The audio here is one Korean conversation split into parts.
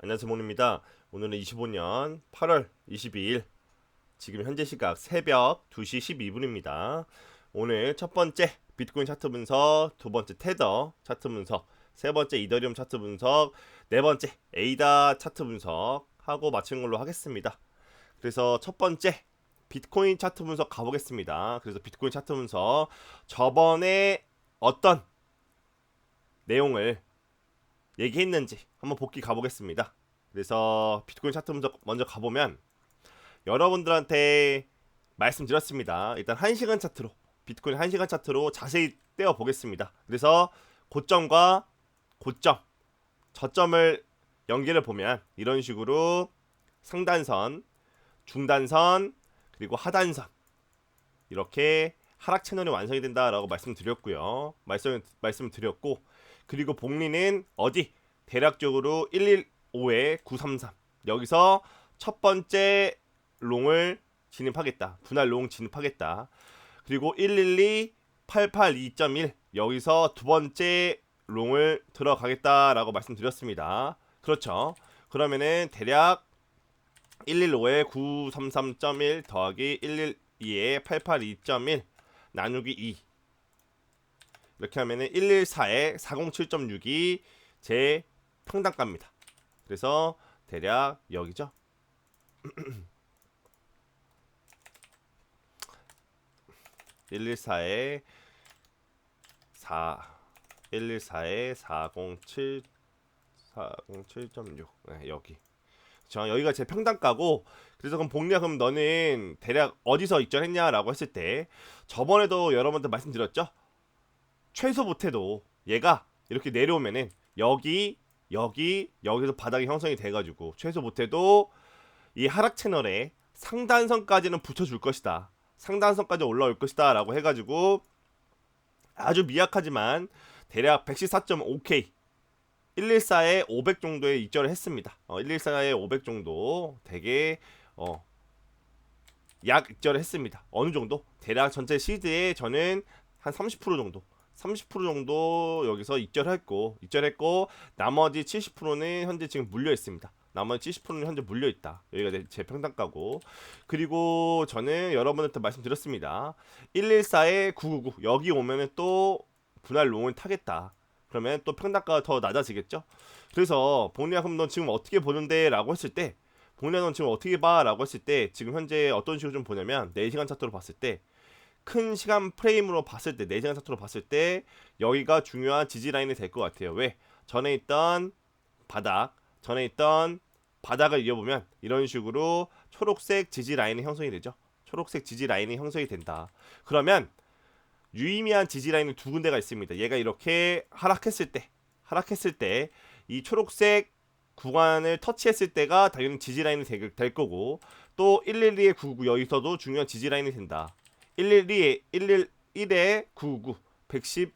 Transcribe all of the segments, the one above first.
안녕하세요 몬입니다. 오늘은 25년 8월 22일 지금 현재 시각 새벽 2시 12분입니다. 오늘 첫 번째 비트코인 차트 분석, 두 번째 테더 차트 분석, 세 번째 이더리움 차트 분석, 네 번째 에이다 차트 분석 하고 마치는 걸로 하겠습니다. 그래서 첫 번째 비트코인 차트 분석 가보겠습니다. 그래서 비트코인 차트 분석 저번에 어떤 내용을 얘기했는지 한번 복귀 가보겠습니다. 그래서 비트코인 차트 분석 먼저 가보면 여러분들한테 말씀드렸습니다. 일단 1시간 차트로 비트코인 1시간 차트로 자세히 떼어 보겠습니다. 그래서 고점과 고점, 저점을 연결해 보면 이런 식으로 상단선, 중단선, 그리고 하단선 이렇게 하락 채널이 완성이 된다라고 말씀드렸고요. 말씀 말씀드렸고 그리고 복리는 어디 대략적으로 115에 933 여기서 첫 번째 롱을 진입하겠다. 분할 롱 진입하겠다. 그리고 112 882.1 여기서 두 번째 롱을 들어가겠다라고 말씀드렸습니다. 그렇죠. 그러면은 대략 115에 933.1 더하기 112에 882.1 나누기 2 이렇게 하면은 114에 407.6이 제 평단가입니다. 그래서 대략 여기죠. 114에 4 114에 407 407.6 네, 여기 저 여기가 제 평단가고 그래서 그럼 복리야 그럼 너는 대략 어디서 입점했냐라고 했을 때 저번에도 여러분들 말씀드렸죠 최소 못해도 얘가 이렇게 내려오면은 여기 여기 여기서 바닥이 형성이 돼가지고 최소 못해도 이 하락 채널에 상단선까지는 붙여줄 것이다 상단선까지 올라올 것이다 라고 해가지고 아주 미약하지만 대략 114.5K 114에 500 정도의 입절을 했습니다. 어, 114에 500 정도 되게 어, 약 입절을 했습니다. 어느 정도? 대략 전체 시드에 저는 한 30% 정도 30% 정도 여기서 입절했고 입절했고 나머지 70%는 현재 지금 물려 있습니다. 나머지 70%는 현재 물려 있다. 여기가 내- 제 평단가고 그리고 저는 여러분한테 말씀드렸습니다. 114에 999 여기 오면은 또 분할 롱을 타겠다. 그러면 또 평단가가 더 낮아지겠죠. 그래서 본리야 그럼 너 지금 어떻게 보는데라고 했을 때 본리야 넌 지금 어떻게 봐라고 했을 때 지금 현재 어떤 식으로 좀 보냐면 4시간 차트로 봤을 때 큰 시간 프레임으로 봤을 때 4시간 차트로 봤을 때 여기가 중요한 지지 라인이 될 것 같아요. 왜? 전에 있던 바닥, 전에 있던 바닥을 이어보면 이런 식으로 초록색 지지 라인이 형성이 되죠. 초록색 지지 라인이 형성이 된다. 그러면 유의미한 지지 라인이 두 군데가 있습니다. 얘가 이렇게 하락했을 때, 하락했을 때 이 초록색 구간을 터치했을 때가 당연히 지지 라인이 될, 될 거고 또 112에 999 여기서도 중요한 지지 라인이 된다. 112에 111에 999 110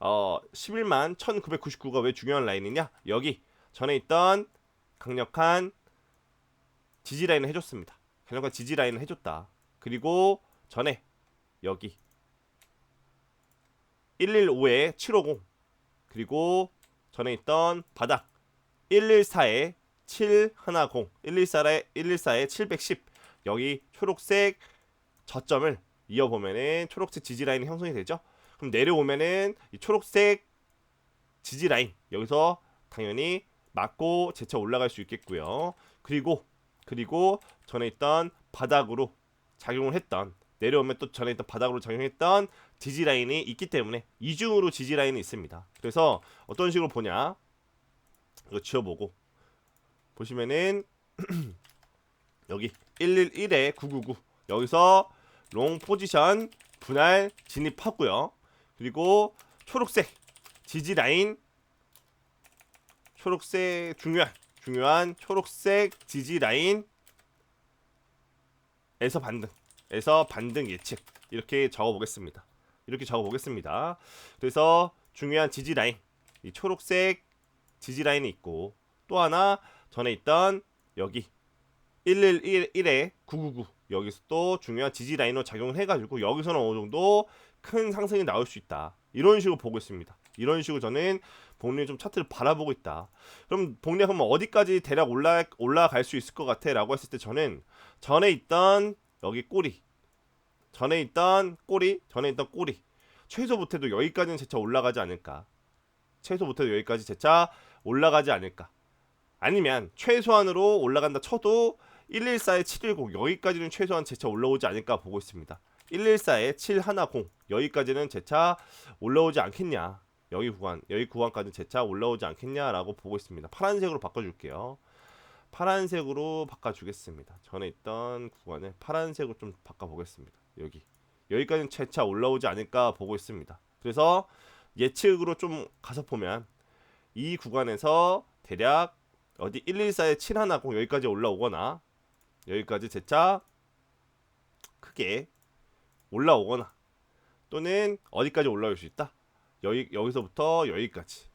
어 11만 1999가 왜 중요한 라인이냐? 여기 전에 있던 강력한 지지 라인을 해줬습니다. 강력한 지지 라인을 해줬다. 그리고 전에 여기 115에 750 그리고 전에 있던 바닥 114에 710 114에 114에 710 여기 초록색 저점을 이어보면은 초록색 지지 라인이 형성이 되죠. 그럼 내려오면은 이 초록색 지지 라인 여기서 당연히 맞고 재차 올라갈 수 있겠고요. 그리고 그리고 전에 있던 바닥으로 작용을 했던 내려오면 또 전에 있던 바닥으로 작용했던 지지 라인이 있기 때문에 이중으로 지지 라인이 있습니다. 그래서 어떤 식으로 보냐 이거 지워보고 보시면은 여기 111에 999 여기서 롱 포지션 분할 진입하고요. 그리고 초록색 지지 라인 초록색 중요한 중요한 초록색 지지 라인에서 반등 에서 반등 예측 이렇게 적어 보겠습니다. 이렇게 적어 보겠습니다. 그래서 중요한 지지 라인 이 초록색 지지 라인이 있고 또 하나 전에 있던 여기 111에 999 여기서 또 중요한 지지 라인으로 작용을 해가지고 여기서는 어느 정도 큰 상승이 나올 수 있다. 이런 식으로 보고 있습니다. 이런 식으로 저는 복리 좀 차트를 바라보고 있다. 그럼 복리 그러면 어디까지 대략 올라 올라갈 수 있을 것 같아라고 했을 때 저는 전에 있던 여기 꼬리 전에 있던 꼬리 전에 있던 꼬리 최소 못해도 여기까지는 재차 올라가지 않을까 최소 못해도 여기까지 재차 올라가지 않을까 아니면 최소한으로 올라간다 쳐도 114에 710 여기까지는 최소한 재차 올라오지 않을까 보고 있습니다 114에 710 여기까지는 재차 올라오지 않겠냐 여기 구간 여기 구간까지 재차 올라오지 않겠냐라고 보고 있습니다 파란색으로 바꿔줄게요 파란색으로 바꿔주겠습니다. 전에 있던 구간을 파란색으로 좀 바꿔보겠습니다. 여기 여기까지는 재차 올라오지 않을까 보고 있습니다. 그래서 예측으로 좀 가서 보면 이 구간에서 대략 어디 114에 710 여기까지 올라오거나 여기까지 재차 크게 올라오거나 또는 어디까지 올라올 수 있다. 여기 여기서부터 여기까지.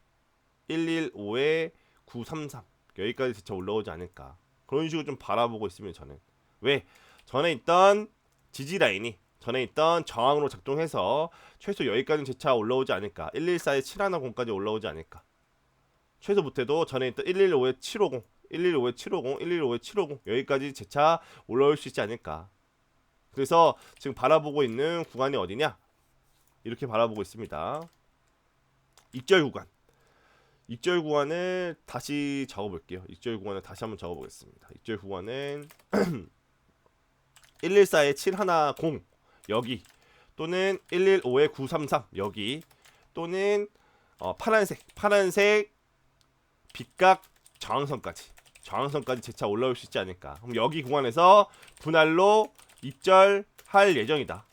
115에 933 여기까지 진짜 올라오지 않을까. 그런 식으로 좀 바라보고 있습니다 저는. 왜? 전에 있던 지지 라인이 전에 있던 저항으로 작동해서 최소 여기까지는 재차 올라오지 않을까. 114에 710까지 올라오지 않을까. 최소 못해도 전에 있던 115에 750 115에 750 115에 750 여기까지 재차 올라올 수 있지 않을까. 그래서 지금 바라보고 있는 구간이 어디냐? 이렇게 바라보고 있습니다. 익절 구간. 익절 구간을 다시 적어볼게요. 익절 구간을 다시 한번 적어보겠습니다. 익절 구간은 114에 710 여기. 또는 115에 933 여기. 또는 어, 파란색. 파란색 빛각 저항선까지 저항선까지 재차 올라올 수 있지 않을까. 그럼 여기 구간에서 분할로 입절할 예정이다.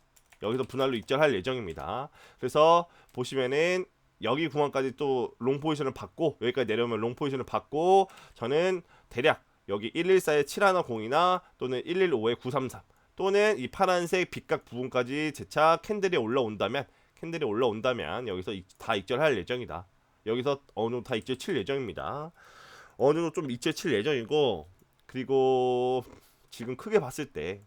여기서 분할로 입절할 예정입니다. 그래서 보시면은 여기 구간까지 또 롱 포지션을 받고 여기까지 내려오면 롱 포지션을 받고 저는 대략 여기 114에 710이나 또는 115에 933 또는 이 파란색 빛각 부분까지 재차 캔들이 올라온다면 캔들이 올라온다면 여기서 이- 다 익절할 예정이다. 여기서 어느 다 익절 칠 예정입니다. 어느 정도 좀칠 예정이고 그리고 지금 크게 봤을 때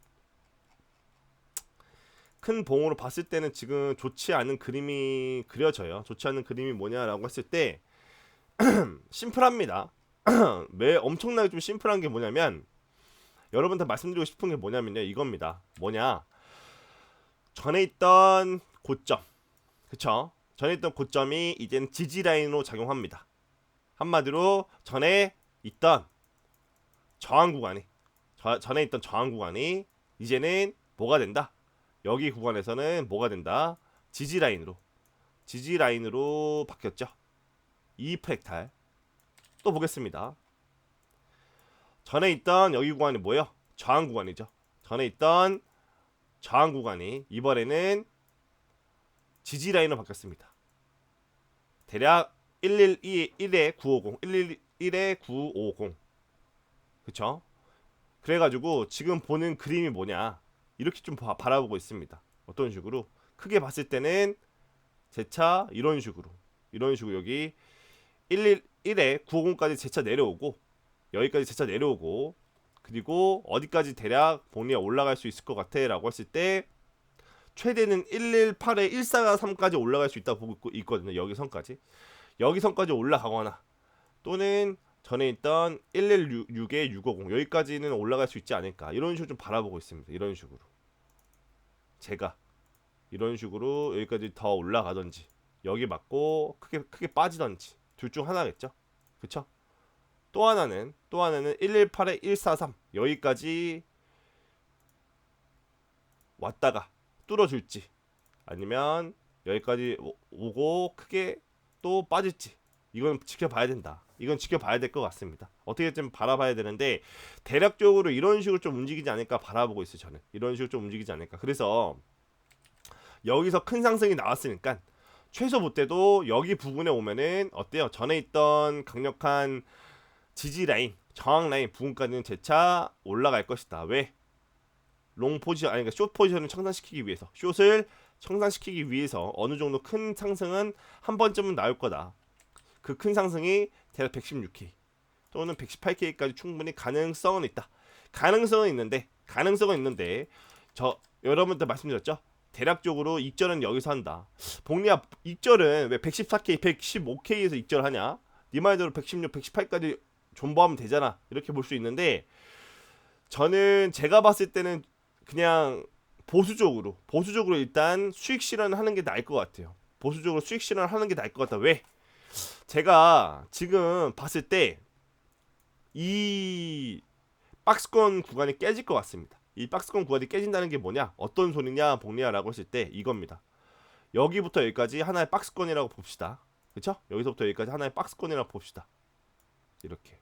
큰 봉으로 봤을 때는 지금 좋지 않은 그림이 그려져요. 좋지 않은 그림이 뭐냐라고 했을 때 심플합니다. 왜 엄청나게 좀 심플한 게 뭐냐면 여러분한테 말씀드리고 싶은 게 뭐냐면요 이겁니다. 뭐냐 전에 있던 고점 그쵸? 전에 있던 고점이 이제는 지지 라인으로 작용합니다. 한마디로 전에 있던 저항 구간이 저, 전에 있던 저항 구간이 이제는 뭐가 된다? 여기 구간에서는 뭐가 된다? 지지 라인으로 지지 라인으로 바뀌었죠. 이 프랙탈 또 보겠습니다. 전에 있던 여기 구간이 뭐예요? 저항 구간이죠. 전에 있던 저항 구간이 이번에는 지지 라인으로 바뀌었습니다. 대략 112 1에 950 111에 950 그쵸? 그래가지고 지금 보는 그림이 뭐냐? 이렇게 좀 바, 바라보고 있습니다. 어떤 식으로? 크게 봤을 때는 제 차 이런 식으로. 이런 식으로 여기 111에 950까지 제 차 내려오고 여기까지 제 차 내려오고 그리고 어디까지 대략 복리가 올라갈 수 있을 것 같아 라고 했을 때 최대는 118에 143까지 올라갈 수 있다고 보고 있거든요. 여기 선까지 여기 선까지 올라가거나 또는 전에 있던 116에 650 여기까지는 올라갈 수 있지 않을까 이런 식으로 좀 바라보고 있습니다. 이런 식으로 제가 이런 식으로 여기까지 더 올라가든지 여기 맞고 크게 크게 빠지든지 둘 중 하나겠죠. 그쵸? 또 하나는 또 하나는 118에 143 여기까지 왔다가 뚫어줄지 아니면 여기까지 오- 오고 크게 또 빠질지 이건 지켜봐야 된다. 이건 지켜봐야 될 것 같습니다. 어떻게 좀 바라봐야 되는데 대략적으로 이런 식으로 좀 움직이지 않을까 바라보고 있어요. 저는 이런 식으로 좀 움직이지 않을까. 그래서 여기서 큰 상승이 나왔으니까 최소 못돼도 여기 부분에 오면은 어때요? 전에 있던 강력한 지지 라인, 저항 라인 부분까지는 재차 올라갈 것이다. 왜? 롱 포지션 아니 그러니까 숏 포지션을 청산시키기 위해서 숏을 청산시키기 위해서 어느 정도 큰 상승은 한 번쯤은 나올 거다. 그 큰 상승이 대략 116K 또는 118K까지 충분히 가능성은 있다. 가능성은 있는데 가능성은 있는데 저 여러분들 말씀드렸죠. 대략적으로 익절은 여기서 한다. 복리야 익절은 왜 114K, 115K에서 익절하냐? 네 말대로 116, 118까지 존버하면 되잖아. 이렇게 볼 수 있는데 저는 제가 봤을 때는 그냥 보수적으로 보수적으로 일단 수익 실현하는 게 나을 것 같아요. 보수적으로 수익 실현하는 게 나을 것 같다. 왜? 제가 지금 봤을 때 이 박스권 구간이 깨질 것 같습니다. 이 박스권 구간이 깨진다는 게 뭐냐? 어떤 소리냐, 복리야라고 했을 때 이겁니다. 여기부터 여기까지 하나의 박스권이라고 봅시다. 그쵸? 여기서부터 여기까지 하나의 박스권이라고 봅시다. 이렇게.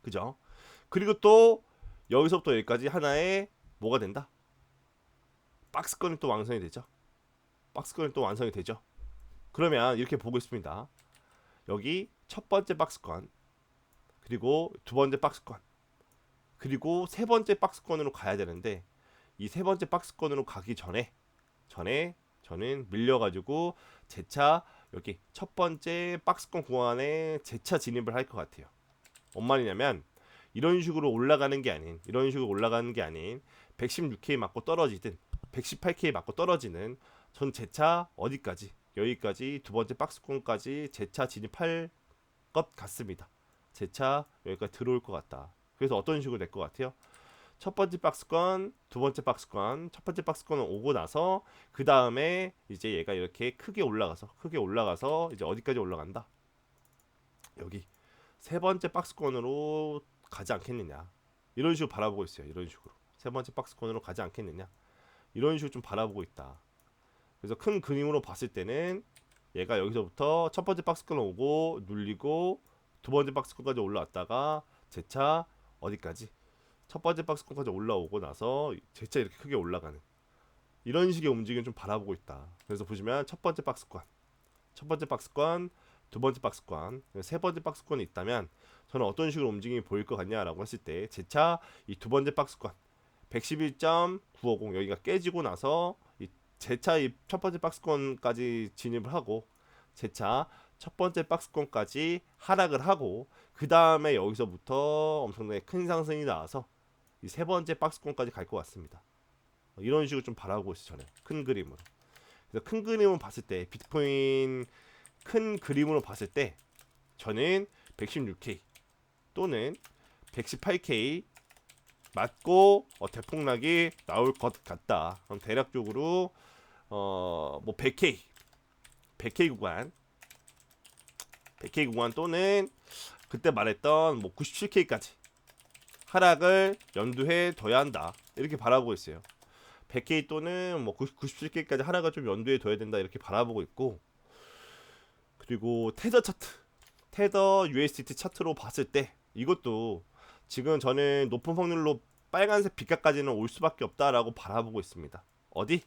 그죠? 그리고 또 여기서부터 여기까지 하나의 뭐가 된다? 박스권이 또 완성이 되죠. 박스권이 또 완성이 되죠. 그러면 이렇게 보고 있습니다. 여기 첫 번째 박스권, 그리고 두 번째 박스권, 그리고 세 번째 박스권으로 가야 되는데 이 세 번째 박스권으로 가기 전에 전에 저는 밀려가지고 재차 여기 첫 번째 박스권 구간에 재차 진입을 할 것 같아요. 뭔 말이냐면 이런 식으로 올라가는 게 아닌 이런 식으로 올라가는 게 아닌 116K 맞고 떨어지든 118K 맞고 떨어지는 전 재차 어디까지 여기까지 두 번째 박스권까지 재차 진입할 것 같습니다. 재차 여기까지 들어올 것 같다. 그래서 어떤 식으로 될 것 같아요? 첫 번째 박스권, 두 번째 박스권, 첫 번째 박스권은 오고 나서 그 다음에 이제 얘가 이렇게 크게 올라가서 크게 올라가서 이제 어디까지 올라간다? 여기 세 번째 박스권으로 가지 않겠느냐? 이런 식으로 바라보고 있어요. 이런 식으로 세 번째 박스권으로 가지 않겠느냐? 이런 식으로 좀 바라보고 있다. 그래서 큰 그림으로 봤을 때는 얘가 여기서부터 첫 번째 박스권 오고 눌리고 두 번째 박스권까지 올라왔다가 재차 어디까지 첫 번째 박스권까지 올라오고 나서 재차 이렇게 크게 올라가는 이런 식의 움직임 좀 바라보고 있다. 그래서 보시면 첫 번째 박스권, 첫 번째 박스권, 두 번째 박스권, 세 번째 박스권이 있다면 저는 어떤 식으로 움직임이 보일 것 같냐라고 했을 때 재차 이 두 번째 박스권 111.950 여기가 깨지고 나서 이 재차 이 첫 번째 박스권까지 진입을 하고 재차 첫 번째 박스권까지 하락을 하고 그 다음에 여기서부터 엄청나게 큰 상승이 나와서 이 세 번째 박스권까지 갈 것 같습니다. 이런 식으로 좀 바라고 있어요 저는 큰 그림으로. 그래서 큰 그림을 봤을 때 비트코인 큰 그림으로 봤을 때 저는 116K 또는 118K 맞고 어, 대폭락이 나올 것 같다. 그럼 대략적으로 어 뭐 100K 100K 구간 100K 구간 또는 그때 말했던 뭐 97K까지 하락을 연두해 둬야 한다. 이렇게 바라보고 있어요. 100K 또는 뭐 97K까지 하락을 좀 연두해 둬야 된다. 이렇게 바라보고 있고 그리고 테더 차트 테더 USDT 차트로 봤을 때 이것도 지금 저는 높은 확률로 빨간색 빛깔까지는 올 수밖에 없다라고 바라보고 있습니다. 어디?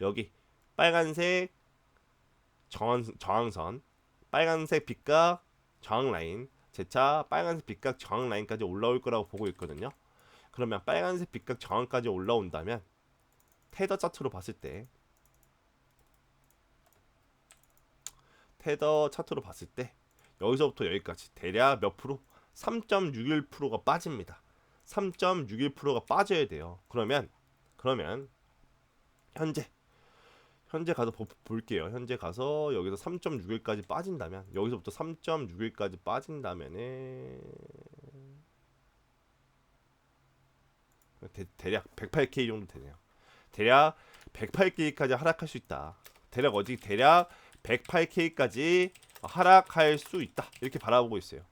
여기 빨간색 저항, 저항선 빨간색 빛각 저항 라인 재차 빨간색 빛각 저항 라인까지 올라올 거라고 보고 있거든요. 그러면 빨간색 빛각 저항까지 올라온다면 테더 차트로 봤을 때 테더 차트로 봤을 때 여기서부터 여기까지 대략 몇 프로? 3.61%가 빠집니다. 3.61%가 빠져야 돼요. 그러면 그러면 현재 현재 가서 보, 볼게요. 현재 가서 여기서 3.61까지 빠진다면 여기서부터 3.61까지 빠진다면은 대, 대략 108K 정도 되네요. 대략 108K까지 하락할 수 있다. 대략 어디 대략 108K까지 하락할 수 있다. 이렇게 바라보고 있어요.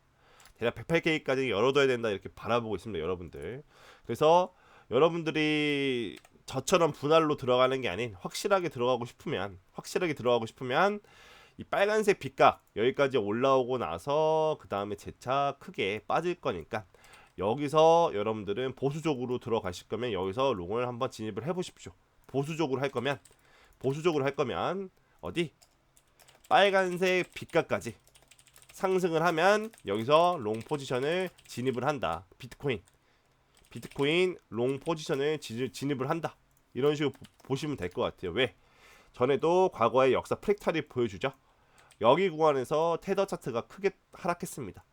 대략 108K까지 열어둬야 된다. 이렇게 바라보고 있습니다, 여러분들. 그래서 여러분들이 저처럼 분할로 들어가는 게 아닌 확실하게 들어가고 싶으면 확실하게 들어가고 싶으면 이 빨간색 빛각 여기까지 올라오고 나서 그 다음에 재차 크게 빠질 거니까 여기서 여러분들은 보수적으로 들어가실 거면 여기서 롱을 한번 진입을 해보십시오. 보수적으로 할 거면 보수적으로 할 거면 어디 빨간색 빛각까지 상승을 하면 여기서 롱 포지션을 진입을 한다. 비트코인 비트코인 롱 포지션을 지- 진입을 한다. 이런 식으로 보, 시면 될 것 같아요. 왜? 전에도 과거의 역사 프랙탈이 보여주죠. 여기 구간에서 테더 차트가 크게 하락했습니다.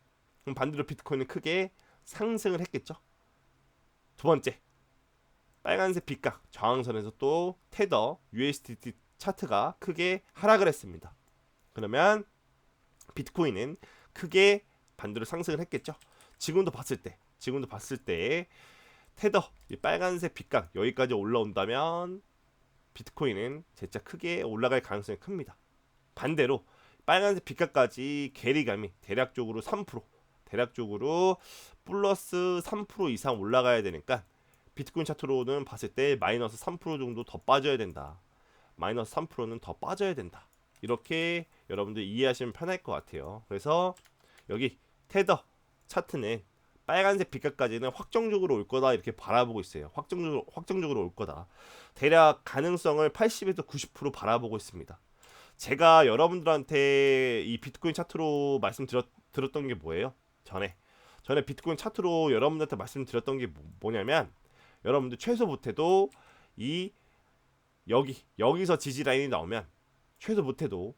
그럼 반대로 비트코인은 크게 상승을 했겠죠. 두 번째, 빨간색 빗각 저항선에서 또 테더 USDT 차트가 크게 하락을 했습니다. 그러면 비트코인은 크게 반대로 상승을 했겠죠. 지금도 봤을 때, 지금도 봤을 때 테더 이 빨간색 빗각 여기까지 올라온다면 비트코인은 진짜 크게 올라갈 가능성이 큽니다. 반대로 빨간색 빗각까지 괴리감이 대략적으로 3% 대략적으로 플러스 3% 이상 올라가야 되니까 비트코인 차트로는 봤을 때 마이너스 3% 정도 더 빠져야 된다. 마이너스 3%는 더 빠져야 된다. 이렇게 여러분들 이해하시면 편할 것 같아요. 그래서 여기 테더 차트는 빨간색 빛깔까지는 확정적으로 올 거다 이렇게 바라보고 있어요. 확정적으로 확정적으로 올 거다. 대략 가능성을 80에서 90% 바라보고 있습니다. 제가 여러분들한테 이 비트코인 차트로 말씀드렸던 게 뭐예요? 전에 전에 비트코인 차트로 여러분들한테 말씀드렸던 게 뭐- 뭐냐면 여러분들 최소 못해도 이 여기 여기서 지지 라인이 나오면 최소 못해도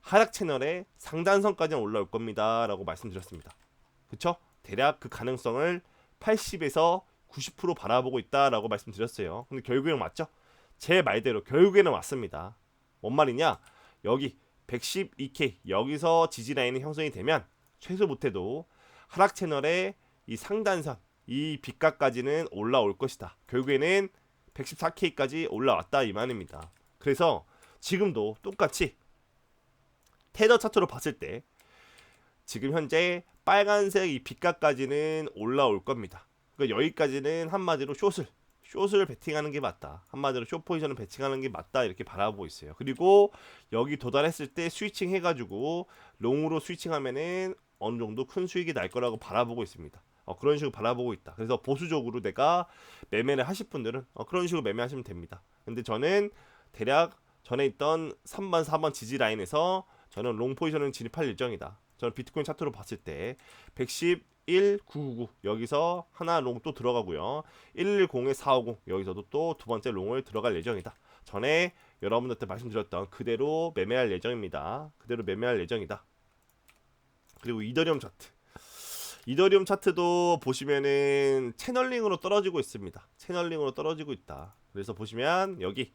하락 채널의 상단선까지는 올라올 겁니다 라고 말씀드렸습니다. 그쵸? 대략 그 가능성을 80에서 90% 바라보고 있다라고 말씀드렸어요. 근데 결국에는 맞죠? 제 말대로 결국에는 왔습니다. 뭔 말이냐? 여기 112K 여기서 지지 라인이 형성이 되면 최소 못해도 하락 채널의 이 상단선 이 빛각까지는 올라올 것이다. 결국에는 114K까지 올라왔다 이 말입니다. 그래서 지금도 똑같이 테더 차트로 봤을 때 지금 현재 빨간색 이 빛깔까지는 올라올 겁니다. 그러니까 여기까지는 한마디로 숏을 숏을 베팅하는 게 맞다. 한마디로 숏 포지션을 배팅하는 게 맞다 이렇게 바라보고 있어요. 그리고 여기 도달했을 때 스위칭 해가지고 롱으로 스위칭하면은 어느 정도 큰 수익이 날 거라고 바라보고 있습니다. 어, 그런 식으로 바라보고 있다. 그래서 보수적으로 내가 매매를 하실 분들은 어, 그런 식으로 매매하시면 됩니다. 근데 저는 대략 전에 있던 3번, 4번 지지 라인에서 저는 롱 포지션을 진입할 예정이다. 저는 비트코인 차트로 봤을 때 111,999 여기서 하나 롱 또 들어가고요. 110에 450 여기서도 또 두 번째 롱을 들어갈 예정이다. 전에 여러분들한테 말씀드렸던 그대로 매매할 예정입니다. 그대로 매매할 예정이다. 그리고 이더리움 차트. 이더리움 차트도 보시면은 채널링으로 떨어지고 있습니다. 채널링으로 떨어지고 있다. 그래서 보시면 여기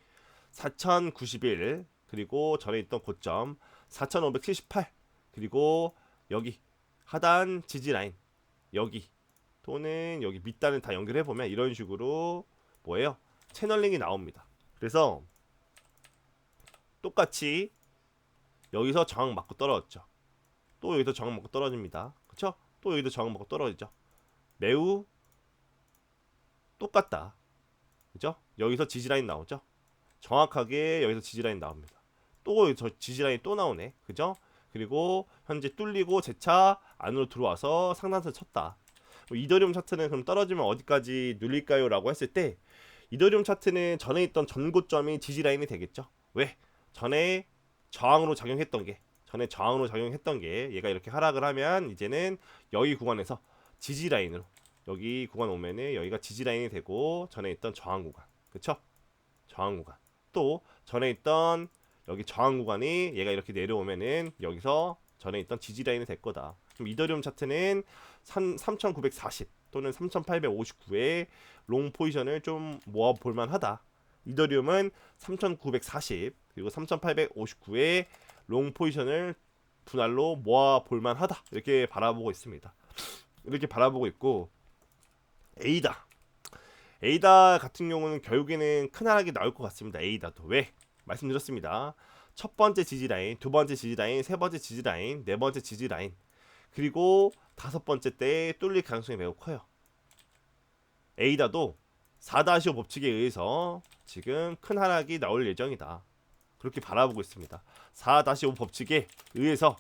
4091 그리고 전에 있던 고점 4578 그리고 여기 하단 지지 라인 여기 또는 여기 밑단을 다 연결해 보면 이런 식으로 뭐예요? 채널링이 나옵니다. 그래서 똑같이 여기서 저항 맞고 떨어졌죠. 또 여기서 저항 맞고 떨어집니다. 그쵸? 또 여기도 저항 맞고 떨어지죠. 매우 똑같다. 그죠? 여기서 지지라인 나오죠? 정확하게 여기서 지지라인 나옵니다. 또 저 지지라인 또 나오네. 그죠? 그리고 현재 뚫리고 재차 안으로 들어와서 상단선 쳤다. 뭐 이더리움 차트는 그럼 떨어지면 어디까지 눌릴까요? 라고 했을 때 이더리움 차트는 전에 있던 전고점이 지지라인이 되겠죠. 왜? 전에 저항으로 작용했던 게 전에 저항으로 작용했던 게 얘가 이렇게 하락을 하면 이제는 여기 구간에서 지지 라인으로 여기 구간 오면은 여기가 지지 라인이 되고 전에 있던 저항 구간 그쵸? 저항 구간 또 전에 있던 여기 저항 구간이 얘가 이렇게 내려오면은 여기서 전에 있던 지지 라인이 될 거다. 그럼 이더리움 차트는 3,940 또는 3,859의 롱 포지션을 좀 모아 볼 만하다. 이더리움은 3,940 그리고 3,859의 롱 포지션을 분할로 모아 볼 만하다. 이렇게 바라보고 있습니다. 이렇게 바라보고 있고 에이다 에이다 같은 경우는 결국에는 큰 하락이 나올 것 같습니다. 에이다도 왜? 말씀드렸습니다. 첫 번째 지지 라인, 두 번째 지지 라인, 세 번째 지지 라인, 네 번째 지지 라인, 그리고 다섯 번째 때에 뚫릴 가능성이 매우 커요. 에이다도 4-5 법칙에 의해서 지금 큰 하락이 나올 예정이다. 그렇게 바라보고 있습니다. 4-5 법칙에 의해서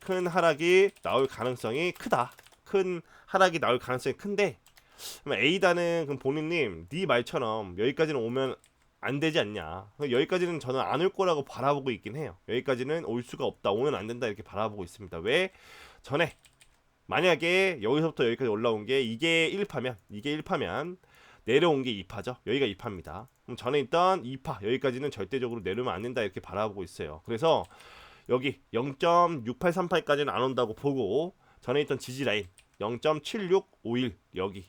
큰 하락이 나올 가능성이 크다. 큰 하락이 나올 가능성이 큰데 에이다는 그럼 본인님 네 말처럼 여기까지는 오면 안 되지 않냐. 여기까지는 저는 안 올 거라고 바라보고 있긴 해요. 여기까지는 올 수가 없다. 오면 안 된다 이렇게 바라보고 있습니다. 왜? 전에 만약에 여기서부터 여기까지 올라온 게 이게 1파면 이게 1파면 내려온 게 2파죠. 여기가 2파입니다. 그럼 전에 있던 2파 여기까지는 절대적으로 내려오면 안 된다 이렇게 바라보고 있어요. 그래서 여기 0.6838까지는 안 온다고 보고 전에 있던 지지 라인 0.7651 여기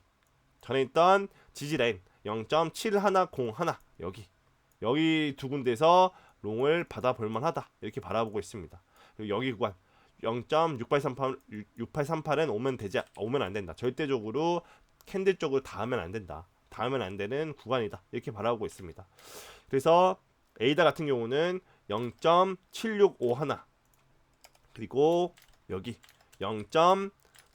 전에 있던 지지 라인 0.7101 여기 여기 두 군데서 롱을 받아볼 만하다 이렇게 바라보고 있습니다. 그리고 여기 구간 0.6838 6838은 오면 되지 오면 안 된다. 절대적으로 캔들 쪽으로 닿으면 안 된다. 닿으면 안 되는 구간이다. 이렇게 바라보고 있습니다. 그래서 에이다 같은 경우는 0.7651 그리고 여기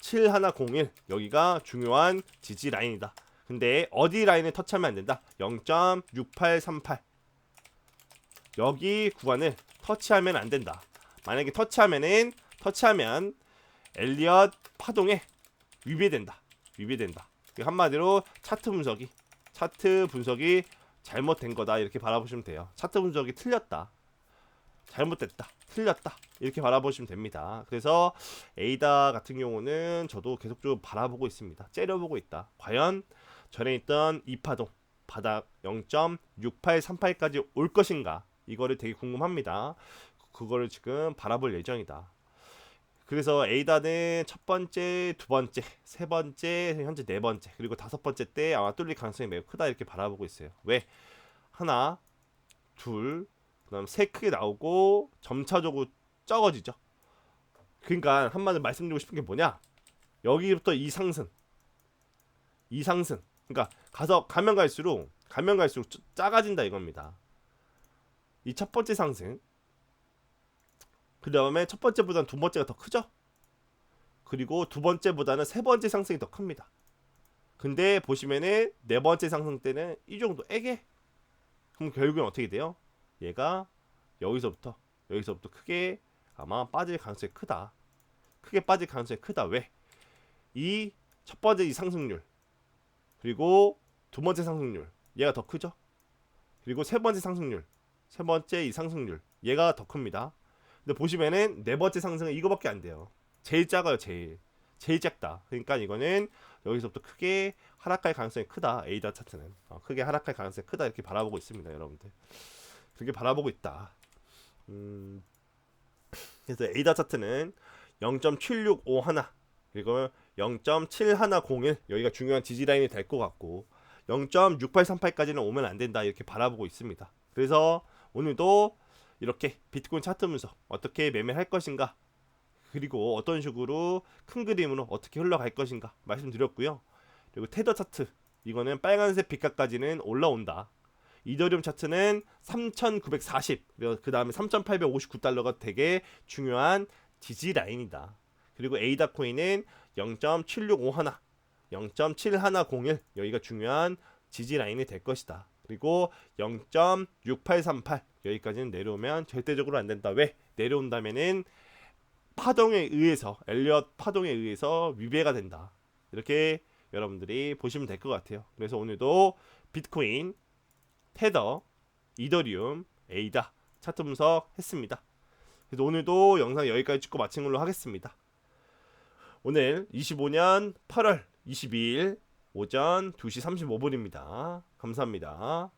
0.7101 여기가 중요한 지지 라인이다. 근데 어디 라인을 터치하면 안 된다. 0.6838 여기 구간을 터치하면 안 된다. 만약에 터치하면은 터치하면 엘리엇 파동에 위배된다. 위배된다. 그 한마디로 차트 분석이 차트 분석이 잘못된 거다 이렇게 바라보시면 돼요. 차트 분석이 틀렸다. 잘못됐다. 틀렸다. 이렇게 바라보시면 됩니다. 그래서 에이다 같은 경우는 저도 계속적으로 바라보고 있습니다. 째려보고 있다. 과연 전에 있던 이 파동 바닥 0.6838까지 올 것인가? 이거를 되게 궁금합니다. 그거를 지금 바라볼 예정이다. 그래서 에이다는 첫 번째, 두 번째, 세 번째, 현재 네 번째, 그리고 다섯 번째 때 아마 뚫릴 가능성이 매우 크다 이렇게 바라보고 있어요. 왜? 하나, 둘, 그다음 세 크게 나오고 점차적으로 적어지죠. 그러니까 한마디로 말씀드리고 싶은 게 뭐냐? 여기부터 이 상승, 이 상승. 그러니까 가서 가면 갈수록 가면 갈수록 짜- 작아진다 이겁니다. 이 첫 번째 상승. 그 다음에 첫 번째보다는 두 번째가 더 크죠? 그리고 두 번째보다는 세 번째 상승이 더 큽니다. 근데 보시면은 네 번째 상승 때는 이 정도 에게 그럼 결국엔 어떻게 돼요? 얘가 여기서부터 여기서부터 크게 아마 빠질 가능성이 크다. 크게 빠질 가능성이 크다. 왜? 이 첫 번째 이 상승률 그리고 두 번째 상승률 얘가 더 크죠? 그리고 세 번째 상승률 세 번째 이 상승률 얘가 더 큽니다. 근데 보시면은 네 번째 상승은 이거밖에 안 돼요. 제일 작아요, 제일. 제일 작다. 그러니까 이거는 여기서부터 크게 하락할 가능성이 크다. 에이다 차트는 어, 크게 하락할 가능성이 크다 이렇게 바라보고 있습니다, 여러분들. 그렇게 바라보고 있다. 음, 그래서 에이다 차트는 0.7651 그리고 0.7101 여기가 중요한 지지 라인이 될 것 같고 0.6838까지는 오면 안 된다 이렇게 바라보고 있습니다. 그래서 오늘도 이렇게 비트코인 차트 분석 어떻게 매매할 것인가 그리고 어떤 식으로 큰 그림으로 어떻게 흘러갈 것인가 말씀드렸고요. 그리고 테더 차트 이거는 빨간색 빛깔까지는 올라온다. 이더리움 차트는 3,940, 그 다음에 3,859달러가 되게 중요한 지지 라인이다. 그리고 에이다 코인은 0.7651, 0.7101 여기가 중요한 지지 라인이 될 것이다. 그리고 0.6838 여기까지는 내려오면 절대적으로 안 된다. 왜? 내려온다면은 파동에 의해서 엘리엇 파동에 의해서 위배가 된다. 이렇게 여러분들이 보시면 될 것 같아요. 그래서 오늘도 비트코인, 테더, 이더리움, 에이다 차트 분석 했습니다. 그래서 오늘도 영상 여기까지 찍고 마친 걸로 하겠습니다. 오늘 25년 8월 22일 오전 2시 35분입니다. 감사합니다.